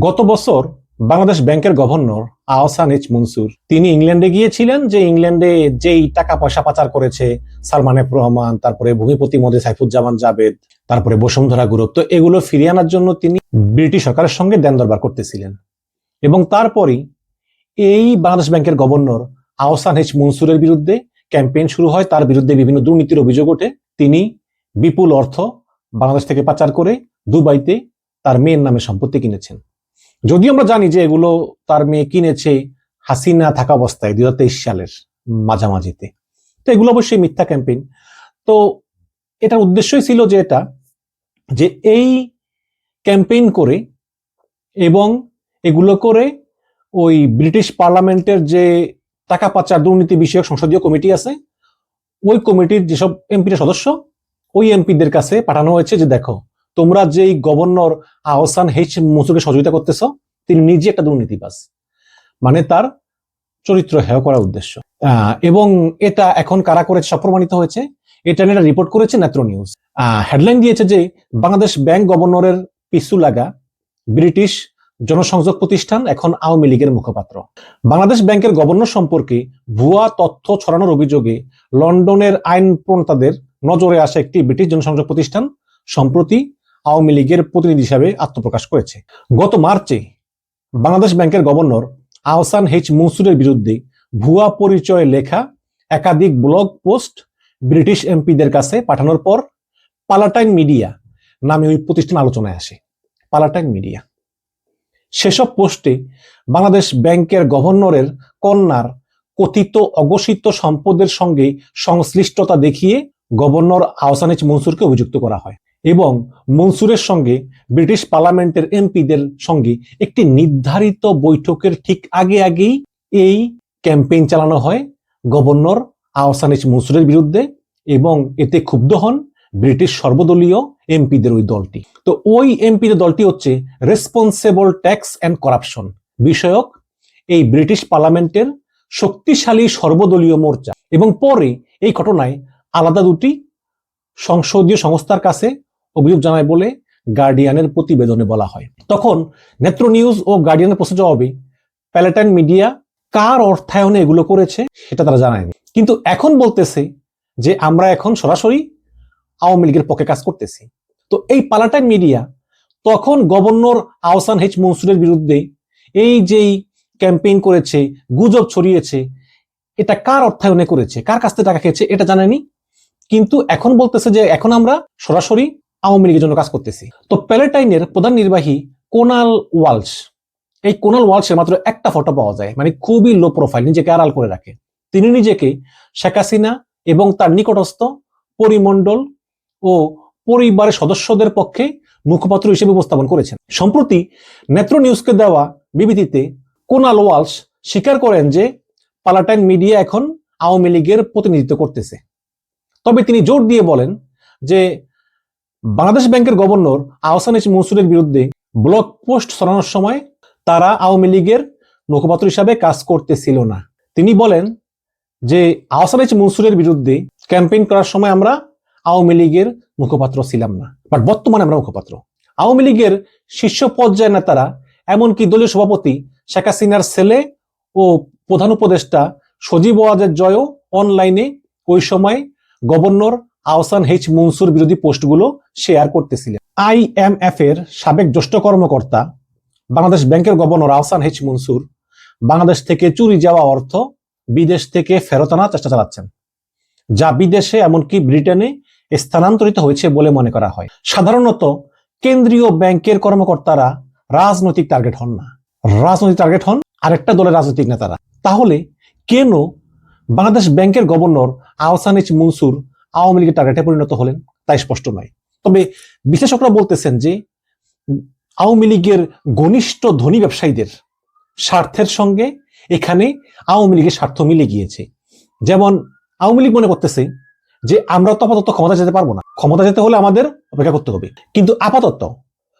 গত বছর বাংলাদেশ ব্যাংকের গভর্নর আহসান এইচ মনসুর, তিনি ইংল্যান্ডে গিয়েছিলেন, যে ইংল্যান্ডে যেই টাকা পয়সা পাচার করেছে সালমান রহমান, তারপরে ভূমিপতি মোদী, সাইফুজ্জামান জাবেদ তারপরে বসুন্ধরা গ্রুপ তো এগুলো ফিরিয়ে আনার জন্য তিনি ব্রিটিশ সরকারের সঙ্গে দেন দরবার করতেছিলেন। এবং তারপরই এই বাংলাদেশ ব্যাংকের গভর্নর আহসান এইচ মনসুরের বিরুদ্ধে ক্যাম্পেইন শুরু হয়। তার বিরুদ্ধে বিভিন্ন দুর্নীতির অভিযোগ ওঠে। তিনি বিপুল অর্থ বাংলাদেশ থেকে পাচার করে দুবাইতে তার মেয়ের নামে সম্পত্তি কিনেছেন। যদিও আমরা জানি যে এগুলো তার মেয়ে কিনেছে হাসিনা থাকা অবস্থায় দুই হাজার তেইশ সালের মাঝামাঝিতে। তো এগুলো অবশ্যই মিথ্যা ক্যাম্পেইন। তো এটার উদ্দেশ্যই ছিল যে এটা, যে এই ক্যাম্পেইন করে এবং এগুলো করে ওই ব্রিটিশ পার্লামেন্টের যে টাকা পাচার দুর্নীতি বিষয়ক সংসদীয় কমিটি আছে, ওই কমিটির যেসব এমপির সদস্য, ওই এমপিদের কাছে পাঠানো হয়েছে যে দেখো তোমরা যেই গভর্নর আহসান হেচ মসুকে সহযোগিতা করতেছ, তিনি নিজে একটা দুর্নীতিবাজ। মানে তার চরিত্র হেয় করার উদ্দেশ্য। এবং এটা এখন কারা সব প্রমাণিত হয়েছে। এটা নিয়ে রিপোর্ট করেছে নেত্র নিউজ হেডলাইন দিয়েছে যে বাংলাদেশ ব্যাংক গভর্নরের পিছু লাগা ব্রিটিশ জনসংযোগ প্রতিষ্ঠান এখন আওয়ামী লীগের মুখপাত্র। বাংলাদেশ ব্যাংকের গভর্নর সম্পর্কে ভুয়া তথ্য ছড়ানোর অভিযোগে লন্ডনের আইন প্রণেতাদের নজরে আসা একটি ব্রিটিশ জনসংযোগ প্রতিষ্ঠান, সম্প্রতি আওয়ামী লীগের প্রতিনিধি হিসাবে আত্মপ্রকাশ করেছে। গত মার্চে বাংলাদেশ ব্যাংকের গভর্নর আহসান হেচ মনসুরের বিরুদ্ধে ভুয়া পরিচয়ে লেখা একাধিক ব্লগ পোস্ট ব্রিটিশ এমপিদের কাছে পাঠানোর পর পালাটাইন মিডিয়া নামে ওই প্রতিষ্ঠান আলোচনায় আসে। Palatine Media. সেসব পোস্টে বাংলাদেশ ব্যাংকের গভর্নরের কন্যার কথিত অঘোষিত সম্পদের সঙ্গে সংশ্লিষ্টতা দেখিয়ে গভর্নর আহসান এইচ মনসুরকে অভিযুক্ত করা হয়। এবং মনসুরের সঙ্গে ব্রিটিশ পার্লামেন্টের এমপিদের সঙ্গে একটি নির্ধারিত বৈঠকের ঠিক আগে আগেই এই ক্যাম্পেইন চালানো হয়। গভর্নর আহসান এইচ মনসুরের বিরুদ্ধে এবং এতে ক্ষুব্ধ হন ব্রিটিশ সর্বদলীয় এমপিদের ওই দলটি। তো ওই এমপিদের দলটি হচ্ছে রেসপন্সিবল ট্যাক্স অ্যান্ড করাপশন বিষয়ক এই ব্রিটিশ পার্লামেন্টের শক্তিশালী সর্বদলীয় মোর্চা। এবং পরে এই ঘটনায় আলাদা দুটি সংসদীয় সংস্থার কাছে অভিযোগ জানায় বলে গার্ডিয়ানের প্রতিবেদনে বলা হয়। তখন নেত্র নিউজ ও গার্ডিয়ানের প্রশ্ন জবাবে প্যালেটাইন মিডিয়া কার অর্থায়নে এগুলো করেছে সেটা তারা জানায়নি। কিন্তু এখন বলতেছে যে আমরা এখন সরাসরি আওয়ামী লীগের পক্ষে কাজ করতেছি। তো এই পালাটাইন মিডিয়া তখন গভর্নর আহসান হেচ মনসুরের বিরুদ্ধে এই যেই ক্যাম্পেইন করেছে, গুজব ছড়িয়েছে, এটা কার অর্থায়নে করেছে, কার কাছ থেকে টাকা খেয়েছে এটা জানেনি কিন্তু এখন বলতেছে যে এখন আমরা সরাসরি আওয়ামী লীগের জন্য কাজ করতেছি। তো প্যালেটাইনের প্রধান নির্বাহী কোনাল ওয়ালস এই কোনাল ওয়ালসের মাত্র একটা ফটো পাওয়া যায় মানে খুবই লো প্রোফাইল নিজেকে আড়াল করে রাখে। তিনি নিজেকে শেখ হাসিনা এবং তার নিকটস্থ পরিমণ্ডল ও পরিবারের সদস্যদের পক্ষে মুখপাত্র হিসেবে উপস্থাপন করেছেন। সম্প্রতি নেত্র নিউজকে দেওয়া বিবৃতিতে কোনাল ওয়ালস স্বীকার করেন যে পালাটাইন মিডিয়া এখন আওয়ামী লীগের প্রতিনিধিত্ব করতেছে। তবে তিনি জোর দিয়ে বলেন যে বাংলাদেশ ব্যাংকের গভর্নর আহসান এইচ মনসুরের বিরুদ্ধে ব্লগ পোস্ট ছড়ানোর সময় তারা আওয়ামী লীগের মুখপাত্র হিসাবে কাজ করতেছিল না। তিনি বলেন যে আহসান এইচ মনসুরের বিরুদ্ধে ক্যাম্পেইন করার সময় আমরা আওয়ামী লীগের মুখপাত্র ছিলাম না, বাট বর্তমানে আমরা মুখপাত্র। আওয়ামী লীগের শীর্ষ পর্যায়ের নেতারা, এমনকি দলীয় সভাপতি শেখ হাসিনার ছেলে ও প্রধান উপদেষ্টা সজীব ওয়াজের জয়ও অনলাইনে ওই সময় গভর্নর আহসান হেচ মনসুর বিরোধী পোস্টগুলো শেয়ার করতেছিলেন। আই আইএমএফ এর সাবেক জ্যেষ্ঠ কর্মকর্তা, বাংলাদেশ ব্যাংকের গভর্নর আহসান হেচ মনসুর, বাংলাদেশ থেকে চুরি যাওয়া অর্থ বিদেশ থেকে ফেরত আনার চেষ্টা চালাচ্ছেন, যা বিদেশে এমনকি ব্রিটেনে স্থানান্তরিত হয়েছে বলে মনে করা হয়। সাধারণত কেন্দ্রীয় ব্যাংকের কর্মকর্তারা রাজনৈতিক টার্গেট হন না। রাজনৈতিক টার্গেট হন আরেকটা দলের রাজনৈতিক নেতারা। তাহলে কেন বাংলাদেশ ব্যাংকের গভর্নর আহসান এইচ মনসুর আওয়ামী লীগের টার্গেটে পরিণত হলেন, তাই স্পষ্ট নয়। তবে বিশ্লেষকরা বলতেছেন যে, আওয়ামী লীগের ঘনিষ্ঠ ধনী ব্যবসায়ীদের স্বার্থের সঙ্গে এখানে আওয়ামী লীগের স্বার্থ মিলে গিয়েছে। যেমন, আওয়ামী লীগ মনে করতেছে যে, আমরা তো আপাতত ক্ষমতা যেতে পারব না। ক্ষমতা যেতে হলে আমাদের অপেক্ষা করতে হবে। কিন্তু আপাতত,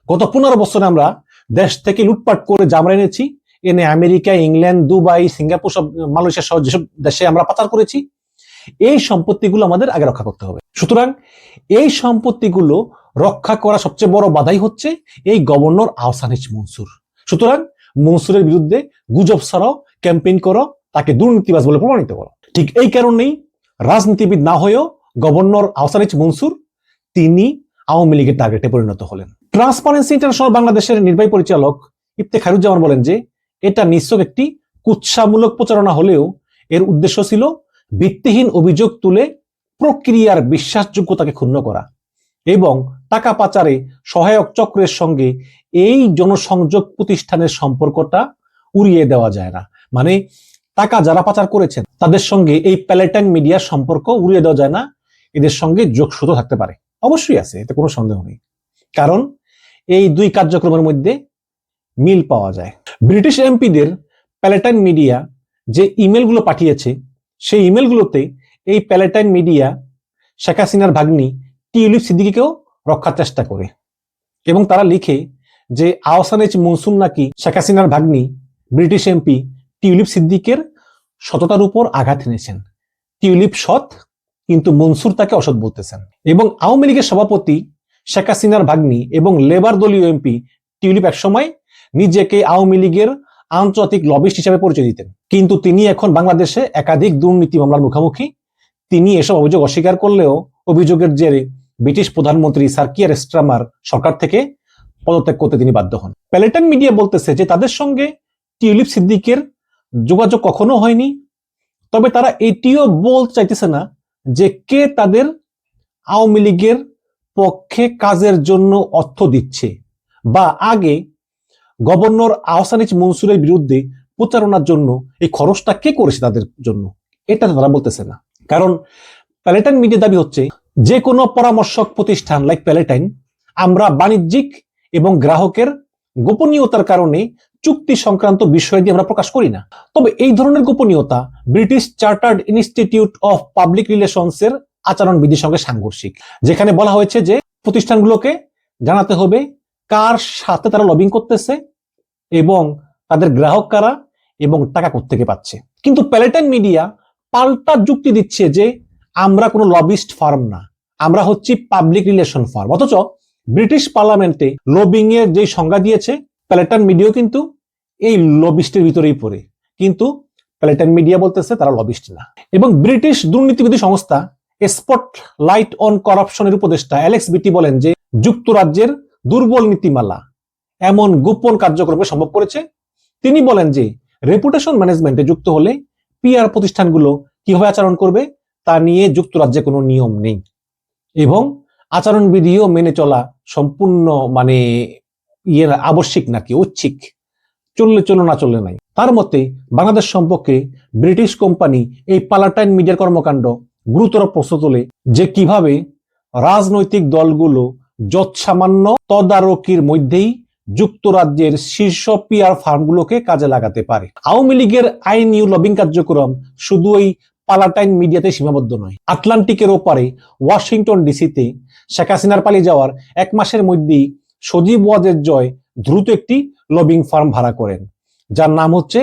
গত পনেরো বছরে আমরা দেশ থেকে লুটপাট করে জামরা এনেছি, এনে আমেরিকা, ইংল্যান্ড, দুবাই, সিঙ্গাপুর, সব, মালয়েশিয়া সহ যেসব দেশে আমরা পাচার করেছি এই সম্পত্তিগুলো আমাদের আগে রক্ষা করতে হবে। সুতরাং এই সম্পত্তিগুলো রক্ষা করা সবচেয়ে বড় বাধাই হচ্ছে এই গভর্নর আহসান এইচ মনসুর। সুতরাং মনসুরের বিরুদ্ধে গুজব ছড়াও, ক্যাম্পেইন করো, তাকে দুর্নীতিবাজ বলে প্রমাণিত করো। ঠিক এই কারণেই রাজনীতিবিদ না হয়েও গভর্নর আহসানিজ মনসুর তিনি আওয়ামী লীগের টার্গেটে পরিণত হলেন। ট্রান্সপারেন্সি ইন্টারন্যাশনাল বাংলাদেশের নির্বাহী পরিচালক ইফতে খায়রুজ্জামান বলেন যে, এটা নিশ্চয় একটি কুৎসামূলক প্রচারণা হলেও এর উদ্দেশ্য ছিল ভিত্তিহীন অভিযোগ তুলে প্রক্রিয়ার বিশ্বাসযোগ্যতাকে ক্ষুণ্ণ করা এবং টাকা পাচারে সহায়ক চক্রের সঙ্গে এই জনসংযোগ প্রতিষ্ঠানের সম্পর্কটা উড়িয়ে দেওয়া যায় না। মানে টাকা যারা পাচার করেছেন, তাদের সঙ্গে এই প্যালেটাইন মিডিয়ার সম্পর্ক উড়িয়ে দেওয়া যায় না, এদের সঙ্গে যোগসূত থাকতে পারে। অবশ্যই আছে, এতে কোনো সন্দেহ নেই। কারণ এই দুই কার্যক্রমের মধ্যে মিল পাওয়া যায়। ব্রিটিশ এমপিদের প্যালেটাইন মিডিয়া যে ইমেলগুলো পাঠিয়েছে সেই ইমেলগুলোতে এই প্যালেটাইন মিডিয়া শেখ হাসিনার ভাগ্নি টিউলিপ সিদ্দিকিকেও রক্ষার চেষ্টা করে। এবং তারা লিখে যে আহসানেজ মনসুম নাকি শেখ হাসিনার ভাগ্নি ব্রিটিশ এমপি টিউলিপ সিদ্দিকের সততার উপর আঘাত এনেছেন। টিউলিপ সৎ, কিন্তু মনসুর তাকে অসৎ বলতেছেন। এবং আওয়ামী লীগের সভাপতি শেখ হাসিনার ভাগ্নি এবং লেবার দলীয় এমপি টিউলিপ একসময় নিজেকে আওয়ামী লীগের আন্তর্জাতিক লবিস্ট হিসেবে পরিচয় দিতেন। কিন্তু তিনি এখন বাংলাদেশে একাধিক দুর্নীতি মামলার মুখোমুখি। তিনি এসব অভিযোগ অস্বীকার করলেও অভিযোগের জেরে ব্রিটিশ প্রধানমন্ত্রী সার্কিয়ার স্ট্রামার সরকার থেকে পদত্যাগ করতে তিনি বাধ্য হন। প্যালেটন মিডিয়া বলতেছে যে তাদের সঙ্গে টিউলিপ সিদ্দিকের যোগাযোগ কখনো হয়নি, তবে তারা এটিও বলতে চাইতেছে না যে কে তাদের আওয়ামী লীগের পক্ষে কাজের জন্য অর্থ দিচ্ছে বা আগে গভর্নর আহসানিজ মনসুরের বিরুদ্ধে প্রচারণার জন্য, এই খরচটা কে করেছে তাদের জন্য? এটা তারা বলতেছে না। কারণ প্যালেটাইন মিডিয়া দাবি হচ্ছে, যে কোনো পরামর্শক প্রতিষ্ঠান লাইক প্যালেটাইন, আমরা বাণিজ্যিক এবং গ্রাহকের গোপনীয়তার কারণে চুক্তি সংক্রান্ত বিষয় দিয়ে আমরা প্রকাশ করি না। তবে এই ধরনের গোপনীয়তা British Chartered Institute of Public Relations এর আচরণবিধির সঙ্গে সাংঘর্ষিক, যেখানে বলা হয়েছে যে প্রতিষ্ঠানগুলোকে জানাতে হবে কার সাথে তারা লবিং করতেছে এবং তাদের গ্রাহক কারা এবং টাকা কোত্থেকে পাচ্ছে? কিন্তু প্যালেটাইন মিডিয়া পাল্টা যুক্তি দিচ্ছে যে আমরা কোনো লবিস্ট ফার্ম না, আমরা হচ্ছি পাবলিক রিলেশন ফার্ম। অথচ ব্রিটিশ পার্লামেন্টে লবিং এর যে সংজ্ঞা দিয়েছে প্যালেটান মিডিয়াও কিন্তু এই লবিস্টের ভিতরেই পড়ে। কিন্তু প্যালেটান মিডিয়া বলতেছে তারা লবিস্ট না। এবং ব্রিটিশ দুর্নীতিবিধি সংস্থা স্পট লাইট অন করাপশনের উপদেষ্টা অ্যালেক্স বিটি বলেন যে, যুক্তরাজ্যের দুর্বল নীতিমালা এমন গোপন কার্যক্রমকে সম্ভব করেছে তিনি বলেন যে রেপুটেশন ম্যানেজমেন্টে যুক্ত হলে পিআর প্রতিষ্ঠানগুলো কীভাবে আচরণ করবে তা নিয়ে যুক্তরাজ্যে কোনো নিয়ম নেই। এবং আচরণবিধিও মেনে চলা সম্পূর্ণ মানে ইয়ের আবশ্যিক নাকি ঐচ্ছিক। চললে চলো, না চললে নাই। তার মতে, বাংলাদেশ সম্পর্কে ব্রিটিশ কোম্পানি এই পালাটাইন মিডিয়ার কর্মকাণ্ড গুরুতর প্রশ্ন তোলে যে কীভাবে রাজনৈতিক দলগুলো যৎসামান্য তদারকির মধ্যেই যুক্তরাজ্যের শীর্ষ পিআর ফার্মগুলোকে কাজে লাগাতে পারে। আওয়ামী লীগের আইনি লবিং কার্যক্রম শুধু ওই পালাটাইন মিডিয়াতে সীমাবদ্ধ নয়। আটলান্টিকের ওপারে ওয়াশিংটন ডিসিতে শেখ হাসিনার পালিয়ে যাওয়ার এক মাসের মধ্যেই সজীব ওয়াজের জয় দ্রুত একটি লবিং ফার্ম ভাড়া করেন, যার নাম হচ্ছে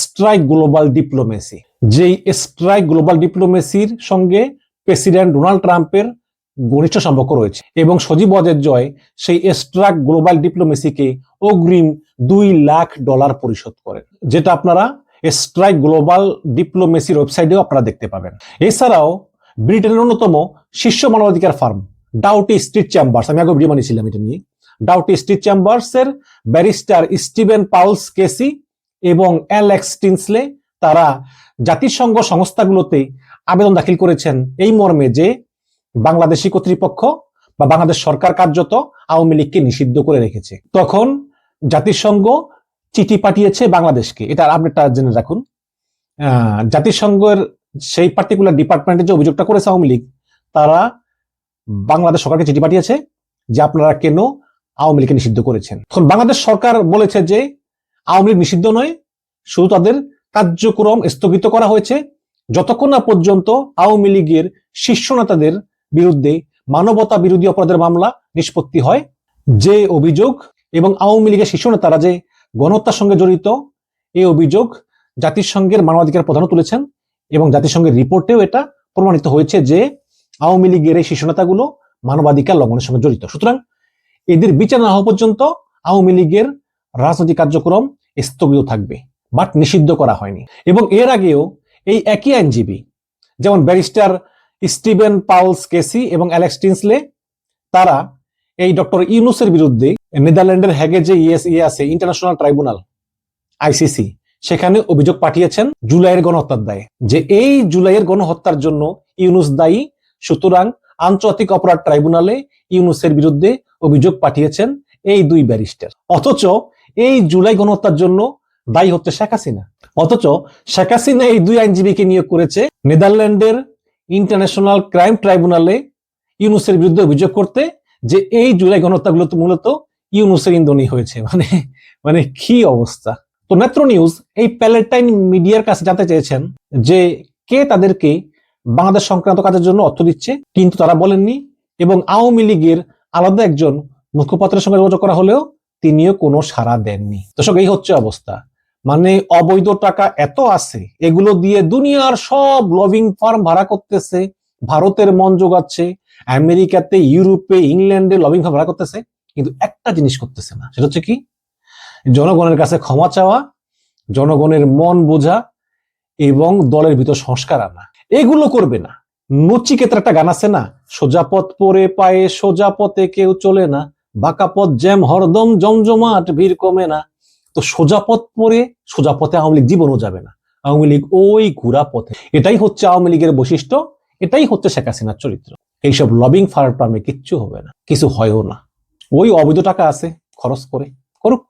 স্ট্রাইক গ্লোবাল ডিপ্লোমেসি। যেই স্ট্রাইক গ্লোবাল ডিপ্লোমেসির সঙ্গে প্রেসিডেন্ট ডোনাল্ড ট্রাম্পের ঘনিষ্ঠ সম্পর্ক রয়েছে। এবং সজীব ওয়াজের জয় সেই স্ট্রাক গ্লোবাল ডিপ্লোমেসিকে অগ্রিম দুই লাখ ডলার পরিশোধ করেন, যেটা আপনারা স্ট্রাইক গ্লোবাল ডিপ্লোমেসির ওয়েবসাইটেও আপনারা দেখতে পাবেন। এছাড়াও ব্রিটেনের অন্যতম শীর্ষ মানবাধিকার ফার্ম, ডাউটি স্ট্রিট চেম্বার্স, আমি আগে ভিডিও বানিয়েছিলাম এটা নিয়ে। ডাউটি স্ট্রিট চেম্বার্স এর ব্যারিস্টার স্টিভেন পাউলস কেসি এবং অ্যালেক্স টিনসলে তারা জাতিসংঘ সংস্থাগুলোতে আবেদন দাখিল করেছেন এই মর্মে যে বাংলাদেশি কর্তৃপক্ষ বা বাংলাদেশ সরকার কার্যত আওয়ামী লীগকে নিষিদ্ধ করে রেখেছে। তখন জাতিসংঘ চিঠি পাঠিয়েছে বাংলাদেশকে। এটা আপডেটটা জেনে রাখুন। জাতিসংঘের সেই পার্টিকুলার ডিপার্টমেন্টে যে অভিযোগটা করেছে আওয়ামী লীগ, তারা বাংলাদেশ সরকারকে চিঠি পাঠিয়েছে যে আপনারা কেন আওয়ামী লীগকে নিষিদ্ধ করেছেন। তখন বাংলাদেশ সরকার বলেছে যে আওয়ামী লীগ নিষিদ্ধ নয়, শুধু তাদের কার্যক্রম স্থগিত করা হয়েছে। যতক্ষণ না পর্যন্ত আওয়ামী লীগের শীর্ষ নেতাদের বিরুদ্ধে মানবতা বিরোধী অপরাধের মামলা নিষ্পত্তি হয়, যে অভিযোগ এবং আওয়ামী লীগের শীর্ষ নেতারা যে গণহত্যার সঙ্গে জড়িত এই অভিযোগ জাতিসংঘের মানবাধিকার প্রধানও তুলেছেন এবং জাতিসংঘের রিপোর্টেও এটা প্রমাণিত হয়েছে যে আওয়ামী লীগের এই শীর্ষ নেতাগুলো মানবাধিকার লঙ্ঘনের সঙ্গে জড়িত। সুতরাং এদের বিচার না হওয়া পর্যন্ত আওয়ামী লীগের রাজনৈতিক কার্যক্রম স্থগিত থাকবে বাট নিষিদ্ধ করা হয়নি। এবং এর আগেও এই একই আইনজীবী, যেমন ব্যারিস্টার স্টিভেন পাউলস কেসি এবং অ্যালেক্স টিনসলে, তারা এই ডক্টর ইউনুসের বিরুদ্ধে নেদারল্যান্ডের হ্যাগে যে ইএস ইয়ে আছে, ইন্টারন্যাশনাল ট্রাইব্যুনাল, আইসিসি, সেখানে অভিযোগ পাঠিয়েছেন জুলাইয়ের গণহত্যার দায়ে, যে এই জুলাইয়ের গণহত্যার জন্য ইউনুস দায়ী। সুতরাং আন্তর্জাতিক অপরাধ ট্রাইব্যুনালে ইউনুসের বিরুদ্ধে অভিযোগ পাঠিয়েছেন এই দুই ব্যারিস্টার। অথচ এই জুলাই গণহত্যার জন্য দায়ী হচ্ছে শেখ হাসিনা। অথচ শেখ হাসিনা এই দুই আইনজীবীকে নিয়োগ করেছে নেদারল্যান্ডের ইন্টারন্যাশনাল ক্রাইম ট্রাইব্যুনালে ইউনুসের বিরুদ্ধে অভিযোগ করতে যে এই জুলাই গণহত্যাগুলো তো মূলত ইউনুসের ইন্ধনই হয়েছে। মানে মানে কি অবস্থা? তো নেত্র নিউজ, এই প্যালেটাইন মিডিয়ার কাছে জানতে চেয়েছেন যে কে তাদেরকে বাংলাদেশ সংক্রান্ত কাজের জন্য অর্থ দিচ্ছে, কিন্তু তারা বলেননি এবং আওয়ামী লীগের আলাদা একজন মুখপাত্রের সঙ্গে যোগাযোগ করা হলেও তিনিও কোনো সাড়া দেননি। দর্শক, এই হচ্ছে অবস্থা। মানে অবৈধ টাকা এত আছে, এগুলো দিয়ে দুনিয়ার সব লভিং ফার্ম ভাড়া করতেছে, ভারতের মন যোগাচ্ছে আমেরিকাতে, ইউরোপে, ইংল্যান্ডে লভিং ফার্ম ভাড়া করতেছে, কিন্তু একটা জিনিস করতেছে না, সেটা হচ্ছে কি? জনগণের কাছে ক্ষমা চাওয়া, জনগণের মন বোঝা এবং দলের ভিতর সংস্কার আনা। এগুলো করবে না। নচিকেতার একটা গান আছে না, সোজা পথ পরে পায়ে সোজা পথে কেউ চলে না, বাঁকা পথ জ্যাম, হরদম, জমজমাট, ভিড় কমে না। তো সোজাপথ পরে সোজা পথে আওয়ামী লীগ জীবনও যাবে না। আওয়ামী লীগ ওই ঘুরা পথে। এটাই হচ্ছে আওয়ামী লীগের বৈশিষ্ট্য, এটাই হচ্ছে শেখ হাসিনার চরিত্র। এইসব লবিং ফার ফার্ম কিচ্ছু হবে না, কিছু হয়ও না। ওই অবৈধ টাকা আছে, খরচ করে করুক।